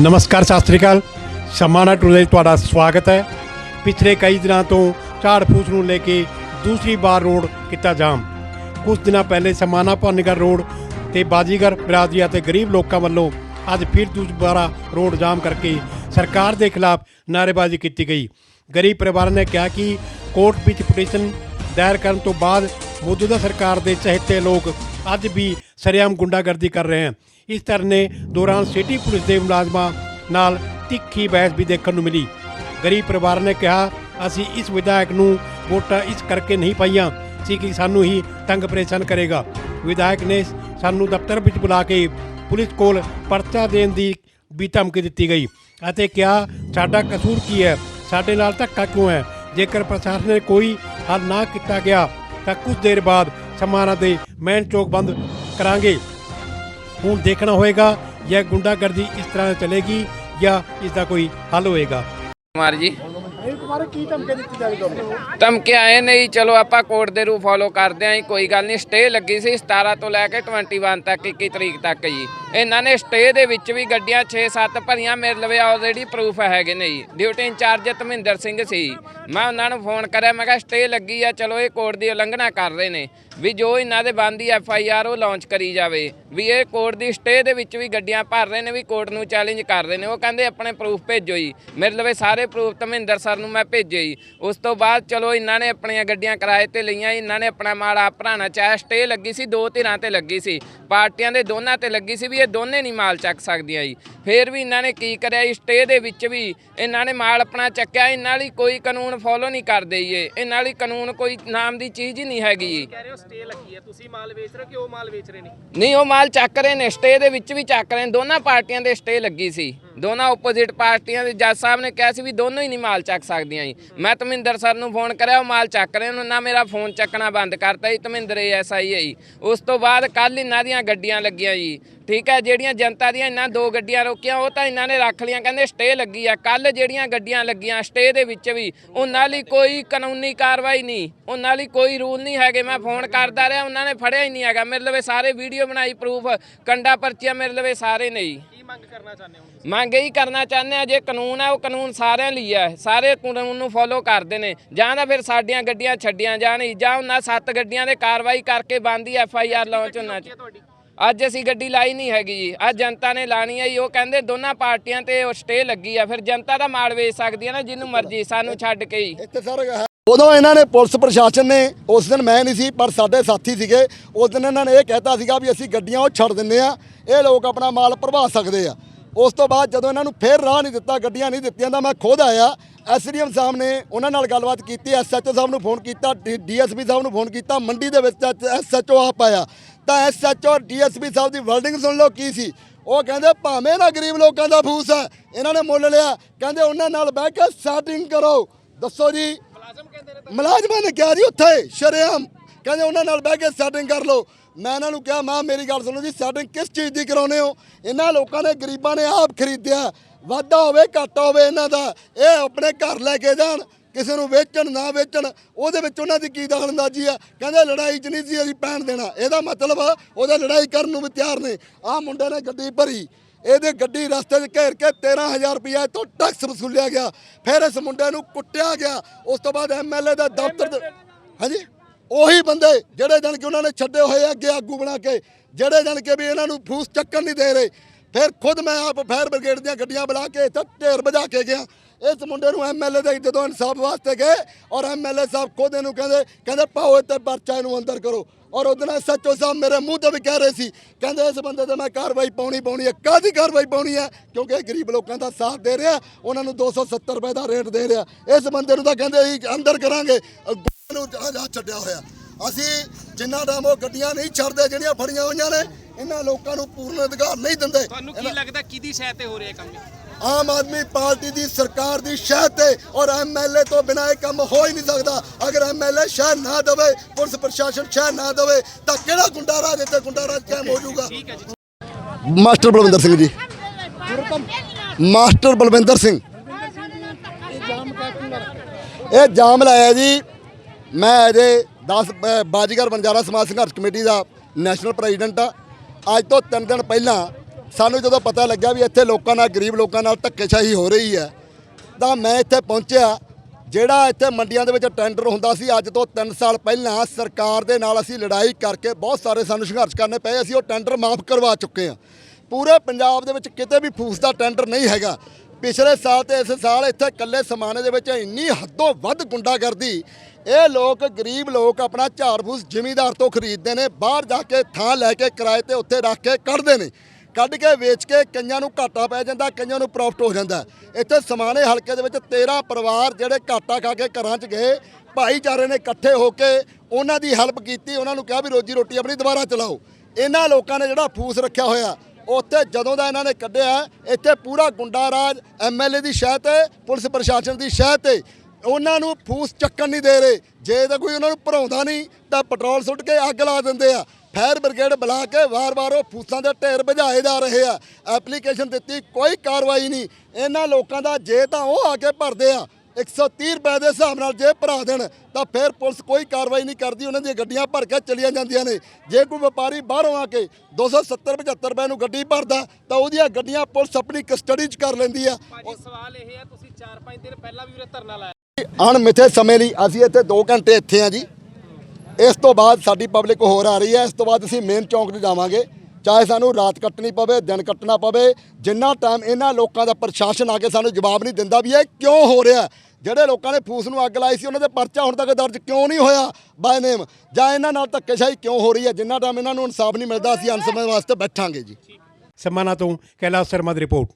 ਨਮਸਕਾਰ, ਸਤਿ ਸ੍ਰੀ ਅਕਾਲ। ਸਮਾਨਾ ਟੂਡੇ ਤੁਹਾਡਾ ਸਵਾਗਤ ਹੈ। ਪਿਛਲੇ ਕਈ ਦਿਨਾਂ ਤੋਂ ਝਾੜ ਫੂਸ ਨੂੰ ਲੈ ਕੇ ਦੂਸਰੀ ਵਾਰ ਰੋਡ ਕੀਤਾ ਜਾਮ। ਕੁਝ ਦਿਨਾਂ ਪਹਿਲੇ ਸਮਾਨਾ ਭਾਨੀਗੜ੍ਹ ਰੋਡ ਤੇ ਬਾਜੀਗਰ, ਬਰਾਦਰੀ ਅਤੇ ਗਰੀਬ ਲੋਕਾਂ ਵੱਲੋਂ ਅੱਜ ਫਿਰ ਦੁਬਾਰਾ ਰੋਡ ਜਾਮ ਕਰਕੇ ਸਰਕਾਰ ਦੇ ਖਿਲਾਫ ਨਾਅਰੇਬਾਜ਼ੀ ਕੀਤੀ ਗਈ। ਗਰੀਬ ਪਰਿਵਾਰਾਂ ਨੇ ਕਿਹਾ ਕਿ ਕੋਰਟ ਵਿੱਚ ਪਟੀਸ਼ਨ ਦਾਇਰ ਕਰਨ ਤੋਂ ਬਾਅਦ ਮੌਜੂਦਾ ਸਰਕਾਰ ਦੇ ਚਹੇਤੇ ਲੋਕ ਅੱਜ ਵੀ ਸਰਿਆਮ ਗੁੰਡਾਗਰਦੀ ਕਰ ਰਹੇ ਹਨ। ਇਸ ਧਰਨੇ ਦੌਰਾਨ ਸਿਟੀ ਪੁਲਿਸ ਦੇ ਮੁਲਾਜ਼ਮਾਂ ਨਾਲ ਤਿੱਖੀ ਬਹਿਸ ਵੀ ਦੇਖਣ ਨੂੰ ਮਿਲੀ। ਗਰੀਬ ਪਰਿਵਾਰ ਨੇ ਕਿਹਾ, ਅਸੀਂ ਇਸ ਵਿਧਾਇਕ ਨੂੰ ਵੋਟਾਂ ਇਸ ਕਰਕੇ ਨਹੀਂ ਪਾਈਆਂ, ਸੀ ਕਿ ਸਾਨੂੰ ਹੀ ਤੰਗ ਪਰੇਸ਼ਾਨ ਕਰੇਗਾ। ਵਿਧਾਇਕ ਨੇ ਸਾਨੂੰ ਦਫ਼ਤਰ ਵਿੱਚ ਬੁਲਾ ਕੇ ਪੁਲਿਸ ਕੋਲ ਪਰਚਾ ਦੇਣ ਦੀ ਵੀ ਧਮਕੀ ਦਿੱਤੀ ਗਈ ਅਤੇ ਕਿਹਾ, ਸਾਡਾ ਕਸੂਰ ਕੀ ਹੈ? ਸਾਡੇ ਨਾਲ ਧੱਕਾ ਕਿਉਂ ਹੈ? ਜੇਕਰ ਪ੍ਰਸ਼ਾਸਨ ਨੇ ਕੋਈ ਹੱਲ ਨਾ ਕੀਤਾ ਗਿਆ ਤਾਂ ਕੁਝ ਦੇਰ ਬਾਅਦ ਸਮਾਣਾ ਦੇ ਮੈਨ ਚੌਕ ਬੰਦ ਕਰਾਂਗੇ। ਹੁਣ ਦੇਖਣਾ ਹੋਏਗਾ ਇਹ ਗੁੰਡਾਗਰਦੀ ਇਸ ਤਰ੍ਹਾਂ ਚੱਲੇਗੀ ਜਾਂ ਇਸ ਦਾ ਕੋਈ ਹੱਲ ਹੋਏਗਾ। ਕੁਮਾਰ ਜੀ। ਇਹ ਤੁਹਾਰੇ ਕੀ ਧਮਕੀ ਦਿੱਤੀ ਜਾ ਰਹੀ ਤੁਹਾਨੂੰ? ਧਮਕੀ ਆਏ ਨਹੀਂ ਚਲੋ ਆਪਾਂ ਕੋਰਟ ਦੇ ਰੂ ਫੋਲੋ ਕਰਦੇ ਆਂ ਕੋਈ ਗੱਲ ਨਹੀਂ ਸਟੇ ਲੱਗੀ ਸੀ 17 ਤੋਂ ਲੈ ਕੇ 21 ਤੱਕ 21 ਤਰੀਕ ਤੱਕ ਜੀ। ਇਹਨਾਂ ਨੇ ਸਟੇ ਦੇ ਵਿੱਚ ਵੀ ਗੱਡੀਆਂ 6-7 ਭਰੀਆਂ, ਮੇਰੇ ਲਵੇ ਆਲਰੇਡੀ ਪ੍ਰੂਫ ਹੈਗੇ ਨੇ ਜੀ। ਡਿਊਟੀ ਇੰਚਾਰਜ ਧਰਮਿੰਦਰ ਸਿੰਘ ਸੀ। ਮੈਂ ਉਹਨਾਂ ਨੂੰ ਫੋਨ ਕਰਿਆ, ਮੈਂ ਕਿਹਾ ਸਟੇ ਲੱਗੀ ਆ, ਚਲੋ ਇਹ ਕੋਰਟ ਦੀ ਉਲੰਘਣਾ ਕਰ ਰਹੇ ਨੇ। ਵੀ ਜੋ ਇਹਨਾਂ ਦੇ ਬੰਦੀ ਐਫ ਆਈ ਆਰ ਉਹ ਲਾਂਚ ਕਰੀ ਜਾਵੇ। ਵੀ ਇਹ ਕੋਰਟ ਦੀ ਸਟੇ ਦੇ ਵਿੱਚ ਵੀ ਗੱਡੀਆਂ ਭਰ ਰਹੇ ਨੇ, ਵੀ ਕੋਰਟ ਨੂੰ ਚੈਲੰਜ ਕਰ ਰਹੇ ਨੇ। ਉਹ ਕਹਿੰਦੇ ਆਪਣੇ ਪ੍ਰੂਫ ਭੇਜੋ ਜੀ। ਮੇਰੇ ਲਵੇ ਸਾਰੇ ਪ੍ਰੂਫ ਧਰਮਿੰਦਰ ਸਰ ਨੂੰ ਮੈਂ ਭੇਜੇ ਜੀ। ਉਸ ਤੋਂ ਬਾਅਦ ਚਲੋ ਇਹਨਾਂ ਨੇ ਆਪਣੀਆਂ ਗੱਡੀਆਂ ਕਿਰਾਏ ਤੇ ਲਈਆਂ, ਇਹਨਾਂ ਨੇ ਆਪਣਾ ਮਾਲ ਆਪ ਭਰਾਣਾ। ਚਾਹਿਆ ਸਟੇ ਲੱਗੀ ਸੀ, ਦੋ ਧਿਰਾਂ ਤੇ ਲੱਗੀ ਸੀ। ਪਾਰਟੀਆਂ ਦੇ ਦੋਨਾਂ ਤੇ ਲੱਗੀ ਸੀ ਵੀ ਇਹ ਦੋਨੇ ਨਹੀਂ ਮਾਲ ਚੱਕ ਸਕਦੀਆਂ ਜੀ। ਫੇਰ ਵੀ ਇਹਨਾਂ ਨੇ ਕੀ ਕਰਿਆ ਜੀ? ਸਟੇ ਦੇ ਵਿੱਚ ਵੀ ਇਹਨਾਂ ਨੇ ਮਾਲ ਆਪਣਾ ਚੱਕਿਆ। ਇਹਨਾਂ ਲਈ ਕੋਈ ਕਾਨੂੰਨ ਫੋਲੋ ਨਹੀਂ ਕਰਦੇ ਜੀ ਇਹ। ਇਹਨਾਂ ਲਈ ਕਾਨੂੰਨ ਕੋਈ ਨਾਮ ਦੀ ਚੀਜ਼ ਹੀ ਨਹੀਂ ਹੈਗੀ ਜੀ। ਕਹਿ ਰਹੇ ਹੋ ਸਟੇ ਲੱਗੀ ਹੈ। ਤੁਸੀਂ ਮਾਲ ਵੇਚ ਰਹੇ ਹੋ ਕਿ ਉਹ ਮਾਲ ਵੇਚ ਰਹੇ ਨੇ? ਨਹੀਂ ਉਹ ਮਾਲ ਚੱਕ ਰਹੇ ਨੇ। ਸਟੇ ਦੇ ਵਿੱਚ ਵੀ ਚੱਕ ਰਹੇ ਨੇ। ਦੋਨਾਂ ਪਾਰਟੀਆਂ ਦੇ ਸਟੇ ਲੱਗੀ ਸੀ। ਦੋਨਾਂ ਆਪੋਜ਼ਿਟ ਪਾਰਟੀਆਂ ਦੇ ਜੱਜ ਸਾਹਿਬ ਨੇ ਕਿਹਾ ਸੀ ਵੀ ਦੋਨੋਂ ਹੀ ਨਹੀਂ ਮਾਲ ਚੱਕ ਸਕਦੀਆਂ ਜੀ। ਮੈਂ ਧਰਮਿੰਦਰ ਸਰ ਨੂੰ ਫੋਨ ਕਰਿਆ, ਉਹ ਮਾਲ ਚੱਕ ਰਹੇ ਨੇ, ਨਾ ਮੇਰਾ ਫੋਨ ਚੱਕਣਾ ਬੰਦ ਕਰਤਾ ਜੀ ਧਰਮਿੰਦਰ ਐਸਆਈ ਹੈ ਜੀ। ਉਸ ਤੋਂ ਬਾਅਦ ਕੱਲ ਇਹਨਾਂ ਦੀਆਂ ਗੱਡੀਆਂ ਲੱਗੀਆਂ ਜੀ। ਠੀਕ ਹੈ, ਜਿਹੜੀਆਂ ਜਨਤਾ ਦੀਆਂ ਇਹਨਾਂ ਦੋ ਗੱਡੀਆਂ ਰੋਕੀਆਂ, ਉਹ ਤਾਂ ਇਹਨਾਂ ਨੇ ਰੱਖ ਲੀਆਂ ਕਹਿੰਦੇ ਸਟੇ ਲੱਗੀ ਆ। ਕੱਲ ਜਿਹੜੀਆਂ ਗੱਡੀਆਂ ਲੱਗੀਆਂ ਸਟੇ ਦੇ ਵਿੱਚ ਵੀ, ਉਹਨਾਂ ਲਈ ਕੋਈ ਕਾਨੂੰਨੀ ਕਾਰਵਾਈ ਨਹੀਂ, ਉਹਨਾਂ ਲਈ ਕੋਈ ਰੂਲ ਨਹੀਂ ਹੈਗੇ। ਮੈਂ ਫੋਨ ਕਰਦਾ ਰਿਹਾ, ਉਹਨਾਂ ਨੇ ਫੜਿਆ ਹੀ ਨਹੀਂ ਹੈਗਾ। ਮੇਰੇ ਲਵੇ ਸਾਰੇ ਵੀਡੀਓ ਬਣਾਈ ਪ੍ਰੂਫ ਕੰਡਾ ਪਰਚੀਆਂ ਮੇਰੇ ਲਵੇ ਸਾਰੇ ਨਹੀਂ ਜੀ। ਮੰਗ ਕਰਨਾ ਚਾਹੁੰਦੇ ਹੋ ਮੰਗ ਇਹੀ ਕਰਨਾ ਚਾਹੁੰਦੇ ਆ ਜੇ ਕਾਨੂੰਨ ਹੈ ਉਹ ਕਾਨੂੰਨ ਸਾਰਿਆਂ ਲਈ ਹੈ। ਸਾਰੇ ਕਾਨੂੰਨ ਨੂੰ ਫੋਲੋ ਕਰਦੇ ਨੇ। ਜਾਂ ਤਾਂ ਫਿਰ ਸਾਡੀਆਂ ਗੱਡੀਆਂ ਛੱਡੀਆਂ ਜਾਣ ਜਾਂ ਉਹਨਾਂ ਸੱਤ ਗੱਡੀਆਂ ਦੇ ਕਾਰਵਾਈ ਕਰਕੇ ਬੰਦੀ ਐਫ ਆਈ ਆਰ ਲਾਂਚ ਹੋਣਾ ਤੁਹਾਡੀ? ਅੱਜ ਅਸੀਂ ਗੱਡੀ ਲਾਈ ਨਹੀਂ ਹੈਗੀ ਜੀ। ਅੱਜ ਜਨਤਾ ਨੇ ਲਾਣੀ ਹੈ ਜੀ। ਉਹ ਕਹਿੰਦੇ ਦੋਨਾਂ ਪਾਰਟੀਆਂ ਤੇ ਉਹ ਸਟੇ ਲੱਗੀ ਆ। ਫਿਰ ਜਨਤਾ ਦਾ ਮਾਲ ਵੇਚ ਸਕਦੀ ਹੈ ਨਾ ਜਿਹਨੂੰ ਮਰਜ਼ੀ ਸਾਨੂੰ ਛੱਡ ਕੇ ਹੈ। ਉਦੋਂ ਇਹਨਾਂ ਨੇ ਪੁਲਿਸ ਪ੍ਰਸ਼ਾਸਨ ਨੇ, ਉਸ ਦਿਨ ਮੈਂ ਨਹੀਂ ਸੀ, ਪਰ ਸਾਡੇ ਸਾਥੀ ਸੀਗੇ, ਉਸ ਦਿਨ ਇਹਨਾਂ ਨੇ ਇਹ ਕਹਿਤਾ ਸੀਗਾ ਵੀ ਅਸੀਂ ਗੱਡੀਆਂ ਉਹ ਛੱਡ ਦਿੰਦੇ ਆ ਇਹ ਲੋਕ ਆਪਣਾ ਮਾਲ ਭਰਵਾ ਸਕਦੇ ਆ। ਉਸ ਤੋਂ ਬਾਅਦ ਜਦੋਂ ਇਹਨਾਂ ਨੂੰ ਫੇਰ ਰਾਹ ਨਹੀਂ ਦਿੱਤਾ, ਗੱਡੀਆਂ ਨਹੀਂ ਦਿੱਤੀਆਂ, ਤਾਂ ਮੈਂ ਖੁਦ ਆਇਆ, ਐਸਡੀਐਮ ਸਾਹਿਬ ਨੇ ਉਹਨਾਂ ਨਾਲ ਗੱਲਬਾਤ ਕੀਤੀ, ਐਸਐਚਓ ਸਾਹਿਬ ਨੂੰ ਫੋਨ ਕੀਤਾ ਡੀਐਸਪੀ ਸਾਹਿਬ ਨੂੰ ਫੋਨ ਕੀਤਾ, ਮੰਡੀ ਦੇ ਵਿੱਚ ਐਸਐਚਓ ਆਪ ਆਇਆ। ਤਾਂ ਐਸਐਚਓ ਡੀਐਸਪੀ ਸਾਹਿਬ ਦੀ ਵਰਡਿੰਗ ਸੁਣ ਲਓ ਕੀ ਸੀ। ਉਹ ਕਹਿੰਦੇ, ਭਾਵੇਂ ਨਾ ਗਰੀਬ ਲੋਕਾਂ ਦਾ ਫੂਸ ਹੈ। ਇਹਨਾਂ ਨੇ ਮੁੱਲ ਲਿਆ, ਕਹਿੰਦੇ, ਉਹਨਾਂ ਨਾਲ ਬਹਿ ਕੇ ਸੈਟਿੰਗ ਕਰੋ। ਦੱਸੋ ਜੀ ਮੁਲਾਜ਼ਮਾਂ ਨੇ ਕਿਹਾ ਜੀ ਉੱਥੇ, ਸ਼ਰੇਆਮ। ਕਹਿੰਦੇ ਉਹਨਾਂ ਨਾਲ ਬਹਿ ਕੇ ਸੈਟਿੰਗ ਕਰ ਲਓ। ਮੈਂ ਇਹਨਾਂ ਨੂੰ ਕਿਹਾ, ਮਾਂ, ਮੇਰੀ ਗੱਲ ਸੁਣੋ ਜੀ ਸੈਟਿੰਗ ਕਿਸ ਚੀਜ਼ ਦੀ ਕਰਾਉਨੇ ਹੋ? ਇਹਨਾਂ ਲੋਕਾਂ ਨੇ, ਗਰੀਬਾਂ ਨੇ ਆਪ ਖਰੀਦਿਆ। ਵਾਧਾ ਹੋਵੇ, ਘਾਟਾ ਹੋਵੇ ਇਹਨਾਂ ਦਾ, ਇਹ ਆਪਣੇ ਘਰ ਲੈ ਕੇ ਜਾਣ। ਕਿਸੇ ਨੂੰ ਵੇਚਣ, ਨਾ ਵੇਚਣ, ਉਹਦੇ ਵਿੱਚ ਉਹਨਾਂ ਦੀ ਕੀ ਦਖਲਅੰਦਾਜ਼ੀ ਆ? ਕਹਿੰਦੇ ਲੜਾਈ 'ਚ ਨਹੀਂ ਸੀ ਅਸੀਂ ਪੈਣ ਦੇਣਾ। ਇਹਦਾ ਮਤਲਬ ਆ, ਉਹਦੇ ਲੜਾਈ ਕਰਨ ਨੂੰ ਵੀ ਤਿਆਰ ਨੇ। ਆਹ ਮੁੰਡੇ ਨੇ ਗੱਡੀ ਭਰੀ। ਇਹਦੇ ਗੱਡੀ ਰਸਤੇ 'ਚ ਘੇਰ ਕੇ 13000 ਰੁਪਏ ਤੋਂ ਟੈਕਸ ਵਸੂਲਿਆ ਗਿਆ। ਫਿਰ ਇਸ ਮੁੰਡੇ ਨੂੰ ਕੁੱਟਿਆ ਗਿਆ। ਉਸ ਤੋਂ ਬਾਅਦ ਐਮਐਲਏ ਦਾ ਦਫ਼ਤਰ ਦੇ- ਹਾਂਜੀ? ਉਹੀ ਬੰਦੇ ਜਿਹੜੇ ਜਣ ਕੇ ਉਹਨਾਂ ਨੇ ਛੱਡੇ ਹੋਏ ਅੱਗੇ ਆਗੂ ਬਣਾ ਕੇ, ਜਿਹੜੇ ਜਣ ਕੇ ਵੀ ਇਹਨਾਂ ਨੂੰ ਫੂਸ ਚੱਕਣ ਨਹੀਂ ਦੇ ਰਹੇ। ਫਿਰ ਖੁਦ ਮੈਂ ਆਪ ਫਾਇਰ ਬ੍ਰਿਗੇਡ ਦੀਆਂ ਗੱਡੀਆਂ ਬੁਲਾ ਕੇ ਇੱਥੇ ਢੇਰ ਵਜਾ ਕੇ ਗਿਆ। ਇਸ ਮੁੰਡੇ ਨੂੰ ਐਮਐਲਏ ਦੇ ਜਦੋਂ ਇਨਸਾਫ ਵਾਸਤੇ ਗਏ ਔਰ ਐਮਐਲਏ ਸਾਹਿਬ ਖੁਦ ਇਹਨੂੰ ਕਹਿੰਦੇ ਕਹਿੰਦੇ ਪਾਓ ਇੱਥੇ ਪਰਚਾ ਇਹਨੂੰ ਅੰਦਰ ਕਰੋ। ਔਰ ਉਹਦੇ ਨਾਲ ਸੱਚੋ ਸਾਹਿਬ ਮੇਰੇ ਮੂੰਹ ਤੇ ਵੀ ਕਹਿ ਰਹੇ ਸੀ ਕਹਿੰਦੇ ਇਸ ਬੰਦੇ ਤੇ ਮੈਂ ਕਾਰਵਾਈ ਪਾਉਣੀ ਪਾਉਣੀ ਹੈ। ਕਾਹਦੀ ਕਾਰਵਾਈ ਪਾਉਣੀ ਹੈ? ਕਿਉਂਕਿ ਇਹ ਗਰੀਬ ਲੋਕਾਂ ਦਾ ਸਾਥ ਦੇ ਰਿਹਾ ਉਹਨਾਂ ਨੂੰ 270 ਰੁਪਏ ਦਾ ਰੇਟ ਦੇ ਰਿਹਾ। ਇਸ ਬੰਦੇ ਨੂੰ ਤਾਂ ਕਹਿੰਦੇ ਅਸੀਂ ਅੰਦਰ ਕਰਾਂਗੇ। ਨੂੰ ਜਹਾਜ਼ ਛੱਡਿਆ ਹੋਇਆ। ਅਸੀਂ ਜਿੰਨਾ ਟਾਈਮ ਉਹ ਗੱਡੀਆਂ ਨਹੀਂ ਛੱਡਦੇ ਜਿਹੜੀਆਂ ਫੜੀਆਂ ਹੋਈਆਂ ਨੇ ਇਹਨਾਂ ਲੋਕਾਂ ਨੂੰ ਪੂਰਨ ਅਧਿਕਾਰ ਨਹੀਂ ਦਿੰਦੇ। ਤੁਹਾਨੂੰ ਕੀ ਲੱਗਦਾ ਕਿਹਦੀ ਤੇ ਹੋ ਰਿਹਾ ਕੰਮ? ਆਮ ਆਦਮੀ ਪਾਰਟੀ ਦੀ ਸਰਕਾਰ ਦੀ ਸ਼ਹਿ ਤੇ ਔਰ ਐਮਐਲਏ ਤੋਂ ਬਿਨਾਂ ਇਹ ਕੰਮ ਹੋ ਹੀ ਨਹੀਂ ਸਕਦਾ। ਅਗਰ ਐਮਐਲਏ ਸ਼ਹਿ ਨਾ ਦੇਵੇ ਪੁਲਿਸ ਪ੍ਰਸ਼ਾਸਨ ਸ਼ਹਿ ਨਾ ਦੇਵੇ ਤਾਂ ਕਿਹੜਾ ਗੁੰਡਾ ਰਾਜ ਇੱਥੇ ਗੁੰਡਾ ਰਾਜ ਕਾਇਮ ਹੋ ਜਾਊਗਾ? ਮਾਸਟਰ ਬਲਵਿੰਦਰ ਸਿੰਘ ਜੀ। ਮਾਸਟਰ ਬਲਵਿੰਦਰ ਸਿੰਘ। ਇਹ ਜਾਮ ਲਾਇਆ ਜੀ। ਮੈਂ ਅਜੇ 10 ਅ, ਬਾਜੀਗਰ ਬੰਜਾਰਾ ਸਮਾਜ ਸੰਘਰਸ਼ ਕਮੇਟੀ ਦਾ ਨੈਸ਼ਨਲ ਪ੍ਰੈਜ਼ੀਡੈਂਟ ਆ। ਅੱਜ ਤੋਂ 3 ਦਿਨ ਪਹਿਲਾਂ ਸਾਨੂੰ ਜਦੋਂ ਪਤਾ ਲੱਗਿਆ ਵੀ ਇੱਥੇ ਲੋਕਾਂ ਨਾਲ, ਗਰੀਬ ਲੋਕਾਂ ਨਾਲ ਧੱਕੇਸ਼ਾਹੀ ਹੋ ਰਹੀ ਹੈ, ਤਾਂ ਮੈਂ ਇੱਥੇ ਪਹੁੰਚਿਆ, ਜਿਹੜਾ ਇੱਥੇ ਮੰਡੀਆਂ ਦੇ ਵਿੱਚ ਟੈਂਡਰ ਹੁੰਦਾ ਸੀ, ਅੱਜ ਤੋਂ 3 ਸਾਲ ਪਹਿਲਾਂ ਸਰਕਾਰ ਦੇ ਨਾਲ ਅਸੀਂ ਲੜਾਈ ਕਰਕੇ ਬਹੁਤ ਸਾਰੇ ਸਾਨੂੰ ਸੰਘਰਸ਼ ਕਰਨੇ ਪਏ, ਅਸੀਂ ਉਹ ਟੈਂਡਰ ਮਾਫ ਕਰਵਾ ਚੁੱਕੇ ਹਾਂ। ਪੂਰੇ ਪੰਜਾਬ ਦੇ ਵਿੱਚ ਕਿਤੇ ਵੀ ਫੂਸ ਦਾ ਟੈਂਡਰ ਨਹੀਂ ਹੈਗਾ। ਪਿਛਲੇ ਸਾਲ ਤੇ ਇਸ ਸਾਲ ਇੱਥੇ ਇਕੱਲੇ ਸਮਾਨੇ ਦੇ ਵਿੱਚ ਇੰਨੀ ਹੱਦੋਂ ਵੱਧ ਗੁੰਡਾਗਰਦੀ, ਇਹ ਲੋਕ, ਗਰੀਬ ਲੋਕ ਆਪਣਾ ਝਾੜ ਫੂਸ ਜ਼ਿਮੀਦਾਰ ਤੋਂ ਖਰੀਦਦੇ ਨੇ, ਬਾਹਰ ਜਾ ਕੇ ਥਾਂ ਲੈ ਕੇ ਕਿਰਾਏ ਤੇ ਉੱਥੇ ਰੱਖ ਕੇ ਕੱਢਦੇ ਨੇ। ਕੱਢ ਕੇ ਵੇਚ ਕੇ ਕਈਆਂ ਨੂੰ ਘਾਟਾ ਪੈ ਜਾਂਦਾ, ਕਈਆਂ ਨੂੰ ਪ੍ਰੋਫਿਟ ਹੋ ਜਾਂਦਾ। ਇੱਥੇ ਸਮਾਣੇ ਹਲਕੇ ਦੇ ਵਿੱਚ 13 ਪਰਿਵਾਰ ਜਿਹੜੇ ਘਾਟਾ ਖਾ ਕੇ ਘਰਾਂ 'ਚ ਗਏ, ਭਾਈਚਾਰੇ ਨੇ ਇਕੱਠੇ ਹੋ ਕੇ ਉਹਨਾਂ ਦੀ ਹੈਲਪ ਕੀਤੀ, ਉਹਨਾਂ ਨੂੰ ਕਿਹਾ ਵੀ ਰੋਜੀ ਰੋਟੀ ਆਪਣੀ ਦੁਬਾਰਾ ਚਲਾਓ। ਇਹਨਾਂ ਲੋਕਾਂ ਨੇ ਜਿਹੜਾ ਫੂਸ ਰੱਖਿਆ ਹੋਇਆ, ਉੱਥੇ ਜਦੋਂ ਦਾ ਇਹਨਾਂ ਨੇ ਕੱਢਿਆ, ਇੱਥੇ ਪੂਰਾ ਗੁੰਡਾ ਰਾਜ ਐਮਐਲਏ ਦੀ ਸ਼ਹਿ ਤੇ, ਪੁਲਿਸ ਪ੍ਰਸ਼ਾਸਨ ਦੀ ਸ਼ਹਿ ਤੇ, ਉਹਨਾਂ ਨੂੰ ਫੂਸ ਚੱਕਣ ਨਹੀਂ ਦੇ ਰਹੇ। ਜੇ ਤਾਂ ਕੋਈ ਉਹਨਾਂ ਨੂੰ ਭਰਾਉਂਦਾ ਨਹੀਂ, ਤਾਂ ਪੈਟਰੋਲ ਸੁੱਟ ਕੇ ਅੱਗ ਲਾ ਦਿੰਦੇ ਆ। ਫਾਇਰ ਬ੍ਰਿਗੇਡ ਬੁਲਾ ਕੇ ਵਾਰ-ਵਾਰ ਉਹ ਫੂਸਾਂ ਦੇ ਢੇਰ ਬੁਝਾਏ ਜਾ ਰਹੇ ਆ। ਐਪਲੀਕੇਸ਼ਨ ਦਿੱਤੀ ਕੋਈ ਕਾਰਵਾਈ ਨਹੀਂ। ਇਹਨਾਂ ਲੋਕਾਂ ਦਾ ਜੇ ਤਾਂ ਉਹ ਆ ਕੇ ਭਰਦੇ ਆ 130 ਰੁਪਏ ਦੇ ਹਿਸਾਬ ਨਾਲ ਜੇ ਭਰਾ ਦੇਣ ਤਾਂ ਫਿਰ ਪੁਲਿਸ ਕੋਈ ਕਾਰਵਾਈ ਨਹੀਂ ਕਰਦੀ। ਉਹਨਾਂ ਦੀਆਂ ਗੱਡੀਆਂ ਭਰ ਕੇ ਚਲੀਆਂ ਜਾਂਦੀਆਂ ਨੇ। ਜੇ ਕੋਈ ਵਪਾਰੀ ਬਾਹਰੋਂ ਆ ਕੇ 270 75 ਰੁਪਏ ਨੂੰ ਗੱਡੀ ਭਰਦਾ ਤਾਂ ਉਹਦੀਆਂ ਗੱਡੀਆਂ ਪੁਲਿਸ ਆਪਣੀ ਕਸਟਡੀ 'ਚ ਕਰ ਲੈਂਦੀ ਆ। ਭਾਜੀ ਸਵਾਲ ਇਹ ਹੈ ਤੁਸੀਂ 4-5 ਦਿਨ ਪਹਿਲਾਂ ਵੀ ਉਰੇ ਧਰਨਾ ਲਾਇਆ। ਅਣਮਿੱਥੇ ਸਮੇਂ ਲਈ ਅਸੀਂ ਇੱਥੇ 2 ਘੰਟੇ ਇੱਥੇ ਆ ਜੀ। ਇਸ ਤੋਂ ਬਾਅਦ ਸਾਡੀ ਪਬਲਿਕ ਹੋਰ ਆ ਰਹੀ ਹੈ। ਇਸ ਤੋਂ ਬਾਅਦ ਅਸੀਂ ਮੇਨ ਚੌਂਕ 'ਤੇ ਜਾਵਾਂਗੇ। ਚਾਹੇ ਸਾਨੂੰ ਰਾਤ ਕੱਟਣੀ ਪਵੇ, ਦਿਨ ਕੱਟਣਾ ਪਵੇ, ਜਿੰਨਾ ਟਾਈਮ ਇਹਨਾਂ ਲੋਕਾਂ ਦਾ ਪ੍ਰਸ਼ਾਸਨ ਆ ਕੇ ਸਾਨੂੰ ਜਵਾਬ ਨਹੀਂ ਦਿੰਦਾ ਵੀ ਇਹ ਕਿਉਂ ਹੋ ਰਿਹਾ ਜਿਹੜੇ ਲੋਕਾਂ ਨੇ ਫੂਸ ਨੂੰ ਅੱਗ ਲਾਈ ਸੀ, ਉਹਨਾਂ ਦੇ ਪਰਚਾ ਹੁਣ ਤੱਕ ਦਰਜ ਕਿਉਂ ਨਹੀਂ ਹੋਇਆ? ਬਾਏ ਨੇਮ ਜਾਂ ਇਹਨਾਂ ਨਾਲ ਧੱਕੇਸ਼ਾਹੀ ਕਿਉਂ ਹੋ ਰਹੀ ਹੈ? ਜਿੰਨਾ ਟਾਈਮ ਇਹਨਾਂ ਨੂੰ ਇਨਸਾਫ ਨਹੀਂ ਮਿਲਦਾ, ਅਸੀਂ ਅਨਸਮੇਂ ਵਾਸਤੇ ਬੈਠਾਂਗੇ ਜੀ। ਸਮਾਣਾ ਤੋਂ ਕੈਲਾਸ਼ ਸ਼ਰਮਾ ਦੀ ਰਿਪੋਰਟ।